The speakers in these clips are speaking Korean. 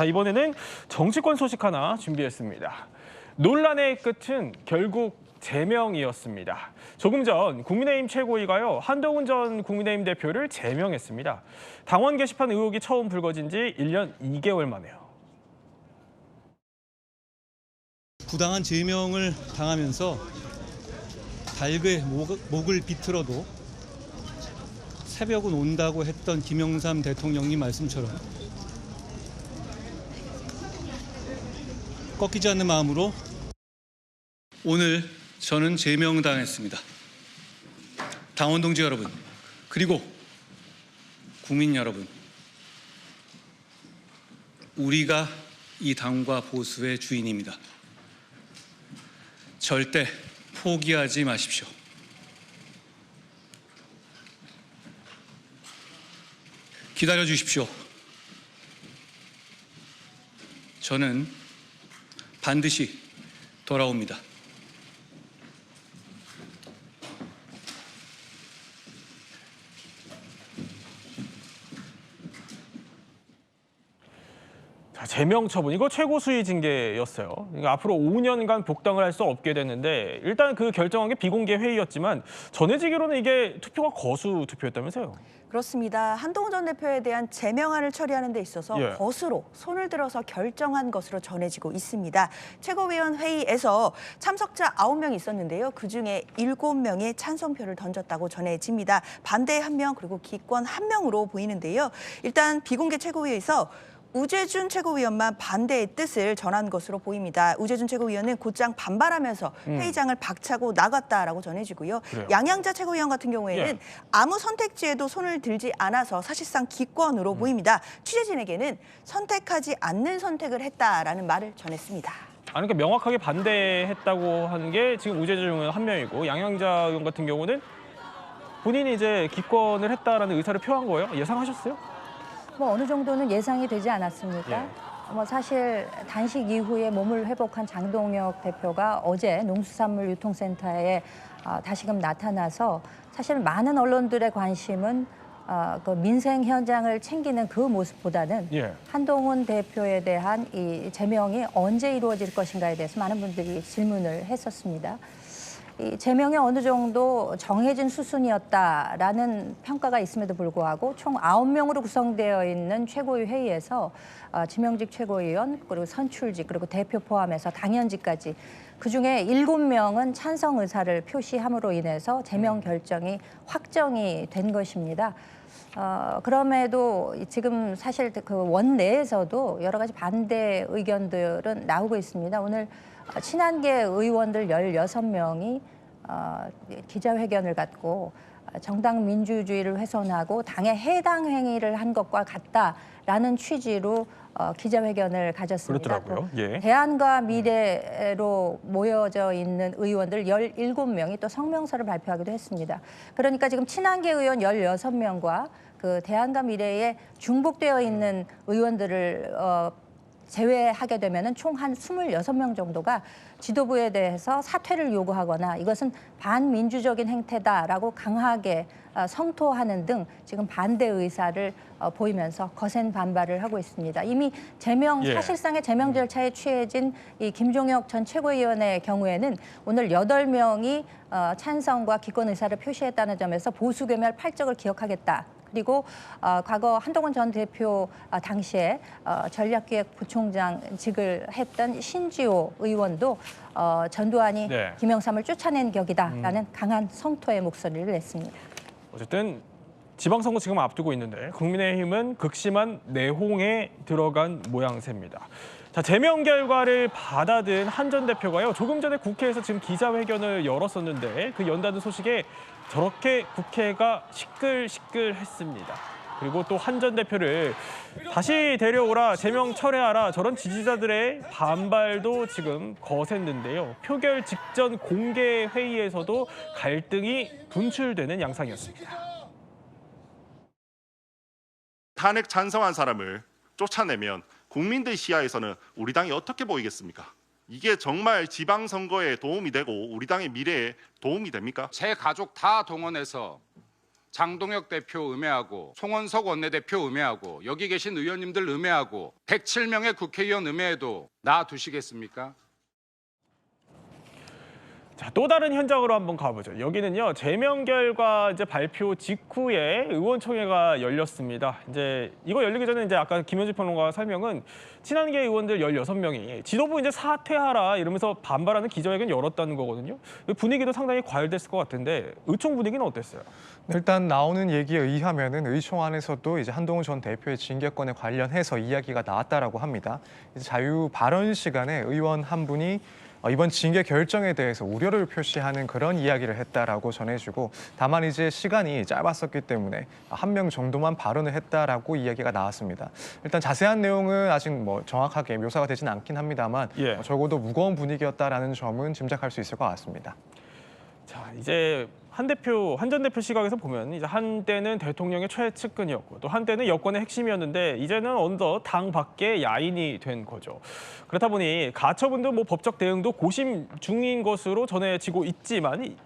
자, 이번에는 정치권 소식 하나 준비했습니다. 논란의 끝은 결국 제명이었습니다. 조금 전 국민의힘 최고위가요 한동훈 전 국민의힘 대표를 제명했습니다. 당원 게시판 의혹이 처음 불거진 지 1년 2개월 만에요. 부당한 제명을 당하면서 달그의 목, 목을 비틀어도 새벽은 온다고 했던 김영삼 대통령님 말씀처럼 꺾이지 않는 마음으로 오늘 저는 제명당했습니다. 당원 동지 여러분 그리고 국민 여러분 우리가 이 당과 보수의 주인입니다. 절대 포기하지 마십시오. 기다려 주십시오. 저는 반드시 돌아옵니다. 자, 제명 처분 이거 최고 수위 징계였어요. 그러니까 앞으로 5년간 복당을 할 수 없게 됐는데 일단 그 결정한 게 비공개 회의였지만 전해지기로는 이게 투표가 거수 투표였다면서요. 그렇습니다. 한동훈 전 대표에 대한 제명안을 처리하는 데 있어서 예. 거수로 손을 들어서 결정한 것으로 전해지고 있습니다. 최고위원 회의에서 참석자 9명이 있었는데요. 그중에 7명이 찬성표를 던졌다고 전해집니다. 반대 1명 그리고 기권 1명으로 보이는데요. 일단 비공개 최고위에서 우재준 최고위원만 반대의 뜻을 전한 것으로 보입니다. 우재준 최고위원은 곧장 반발하면서 회의장을 박차고 나갔다라고 전해지고요. 음. 그래요? 양양자 최고위원 같은 경우에는 예. 아무 선택지에도 손을 들지 않아서 사실상 기권으로 보입니다. 취재진에게는 선택하지 않는 선택을 했다라는 말을 전했습니다. 아니 그러니까 명확하게 반대했다고 하는 게 지금 우재준 의원 한 명이고 양양자 의원 같은 경우는 본인이 이제 기권을 했다라는 의사를 표한 거예요. 예상하셨어요? 뭐 어느 정도는 예상이 되지 않았습니까? 예. 뭐 사실 단식 이후에 몸을 회복한 장동혁 대표가 어제 농수산물 유통센터에 아, 다시금 나타나서 사실 많은 언론들의 관심은 아, 그 민생 현장을 챙기는 그 모습보다는 예. 한동훈 대표에 대한 이 제명이 언제 이루어질 것인가에 대해서 많은 분들이 질문을 했었습니다. 이 제명이 어느 정도 정해진 수순이었다라는 평가가 있음에도 불구하고 총 아홉 명으로 구성되어 있는 최고위 회의에서 어, 지명직 최고위원 그리고 선출직 그리고 대표 포함해서 당연직까지 그중에 일곱 명은 찬성 의사를 표시함으로 인해서 제명 결정이 확정이 된 것입니다. 어, 그럼에도 지금 사실 그 원내에서도 여러 가지 반대 의견들은 나오고 있습니다. 오늘 어, 친한계 의원들 16명이 어, 기자회견을 갖고 어, 정당 민주주의를 훼손하고 당에 해당 행위를 한 것과 같다라는 취지로 어, 기자회견을 가졌습니다. 그렇더라고요. 또 예. 대안과 미래로 모여져 있는 의원들 17명이 또 성명서를 발표하기도 했습니다. 그러니까 지금 친한계 의원 16명과 그 대안과 미래에 중복되어 있는 의원들을 어, 제외하게 되면은 총한 26명 정도가 지도부에 대해서 사퇴를 요구하거나 이것은 반민주적인 행태다라고 강하게 어, 성토하는 등 지금 반대 의사를 어, 보이면서 거센 반발을 하고 있습니다. 이미 제명 예. 사실상의 제명 절차에 취해진 이 김종혁 전 최고위원의 경우에는 오늘 여덟 명이 어, 찬성과 기권 의사를 표시했다는 점에서 보수 괴멸 팔적을 기억하겠다. 그리고 어, 과거 한동훈 전 대표 어, 당시에 어, 전략기획부총장직을 했던 신지호 의원도 어, 전두환이 네. 김영삼을 쫓아낸 격이다라는 강한 성토의 목소리를 냈습니다. 어쨌든 지방선거 지금 앞두고 있는데 국민의힘은 극심한 내홍에 들어간 모양새입니다. 자 제명 결과를 받아든 한전 대표가요 조금 전에 국회에서 지금 기자회견을 열었었는데 그 연다는 소식에 저렇게 국회가 시끌시끌했습니다. 그리고 또 한전 대표를 다시 데려오라 제명 철회하라 저런 지지자들의 반발도 지금 거셌는데요. 표결 직전 공개 회의에서도 갈등이 분출되는 양상이었습니다. 탄핵 찬성한 사람을 쫓아내면 국민들 시야에서는 우리 당이 어떻게 보이겠습니까? 이게 정말 지방선거에 도움이 되고 우리 당의 미래에 도움이 됩니까? 제 가족 다 동원해서 장동혁 대표 음해하고 송원석 원내대표 음해하고 여기 계신 의원님들 음해하고 107명의 국회의원 음해해도 놔두시겠습니까? 자, 또 다른 현장으로 한번 가보죠. 여기는요, 제명 결과 이제 발표 직후에 의원총회가 열렸습니다. 이제 이거 열리기 전에 이제 아까 김현주 평론가 설명은 친한계 의원들 16명이 지도부 이제 사퇴하라 이러면서 반발하는 기자회견 열었다는 거거든요. 분위기도 상당히 과열됐을 것 같은데 의총 분위기는 어땠어요? 일단 나오는 얘기에 의하면은 의총 안에서도 이제 한동훈 전 대표의 징계권에 관련해서 이야기가 나왔다라고 합니다. 이제 자유 발언 시간에 의원 한 분이 어, 이번 징계 결정에 대해서 우려를 표시하는 그런 이야기를 했다라고 전해주고 다만 이제 시간이 짧았었기 때문에 한 명 정도만 발언을 했다라고 이야기가 나왔습니다. 일단 자세한 내용은 아직 뭐 정확하게 묘사가 되진 않긴 합니다만 예. 어, 적어도 무거운 분위기였다라는 점은 짐작할 수 있을 것 같습니다. 자, 이제 한 대표, 한 전 대표 시각에서 보면 이제 한때는 대통령의 최측근이었고 또 한때는 여권의 핵심이었는데 이제는 어느덧 당 밖의 야인이 된 거죠. 그렇다 보니 가처분도 뭐 법적 대응도 고심 중인 것으로 전해지고 있지만 이,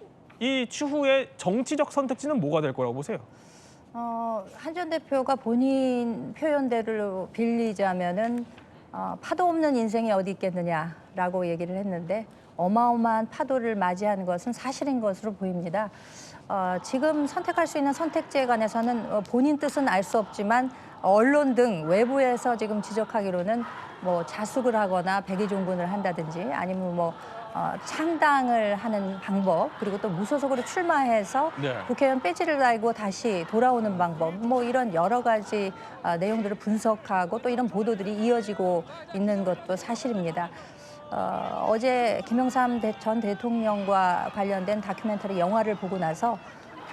이 추후의 정치적 선택지는 뭐가 될 거라고 보세요? 어, 한 전 대표가 본인 표현대로 빌리자면은 어, 파도 없는 인생이 어디 있겠느냐라고 얘기를 했는데 어마어마한 파도를 맞이하는 것은 사실인 것으로 보입니다. 어, 지금 선택할 수 있는 선택지에 관해서는 어, 본인 뜻은 알 수 없지만 언론 등 외부에서 지금 지적하기로는 뭐 자숙을 하거나 백의종군을 한다든지 아니면 뭐 어, 창당을 하는 방법 그리고 또 무소속으로 출마해서 네. 국회의원 배지를 달고 다시 돌아오는 방법 뭐 이런 여러 가지 아, 내용들을 분석하고 또 이런 보도들이 이어지고 있는 것도 사실입니다. 어, 어제 김영삼 대- 전 대통령과 관련된 다큐멘터리 영화를 보고 나서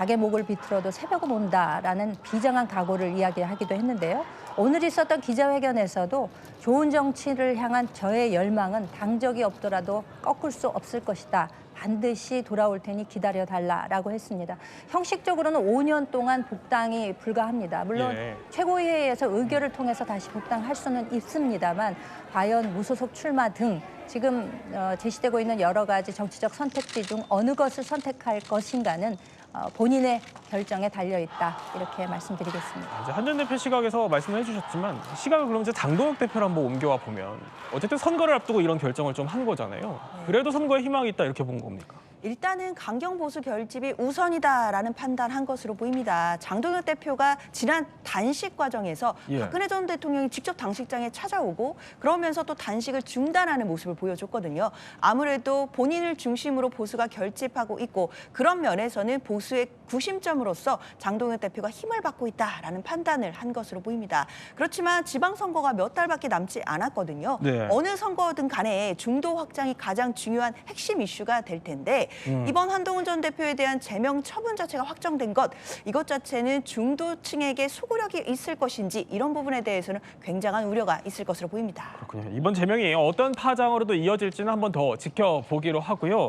닭의 목을 비틀어도 새벽은 온다라는 비장한 각오를 이야기하기도 했는데요. 오늘 있었던 기자회견에서도 좋은 정치를 향한 저의 열망은 당적이 없더라도 꺾을 수 없을 것이다. 반드시 돌아올 테니 기다려 달라라고 했습니다. 형식적으로는 5년 동안 복당이 불가합니다. 물론 예. 최고위회에서 의결을 통해서 다시 복당할 수는 있습니다만 과연 무소속 출마 등 지금 어, 제시되고 있는 여러 가지 정치적 선택지 중 어느 것을 선택할 것인가는 어, 본인의 결정에 달려 있다 이렇게 말씀드리겠습니다. 이제 한전 대표 시각에서 말씀을 해주셨지만 시각을 그럼 이제 장동혁 대표를 한번 옮겨와 보면 어쨌든 선거를 앞두고 이런 결정을 좀 한 거잖아요. 그래도 선거에 희망이 있다 이렇게 본 겁니까? 일단은 강경 보수 결집이 우선이다라는 판단한 것으로 보입니다. 장동혁 대표가 지난 단식 과정에서 예. 박근혜 전 대통령이 직접 당식장에 찾아오고 그러면서 또 단식을 중단하는 모습을 보여줬거든요. 아무래도 본인을 중심으로 보수가 결집하고 있고 그런 면에서는 보수의 구심점으로서 장동혁 대표가 힘을 받고 있다라는 판단을 한 것으로 보입니다. 그렇지만 지방선거가 몇 달밖에 남지 않았거든요. 네. 어느 선거든 간에 중도 확장이 가장 중요한 핵심 이슈가 될 텐데 음. 이번 한동훈 전 대표에 대한 제명 처분 자체가 확정된 것 이것 자체는 중도층에게 수구력이 있을 것인지 이런 부분에 대해서는 굉장한 우려가 있을 것으로 보입니다. 그렇군요. 이번 제명이 어떤 파장으로도 이어질지는 한번 더 지켜보기로 하고요.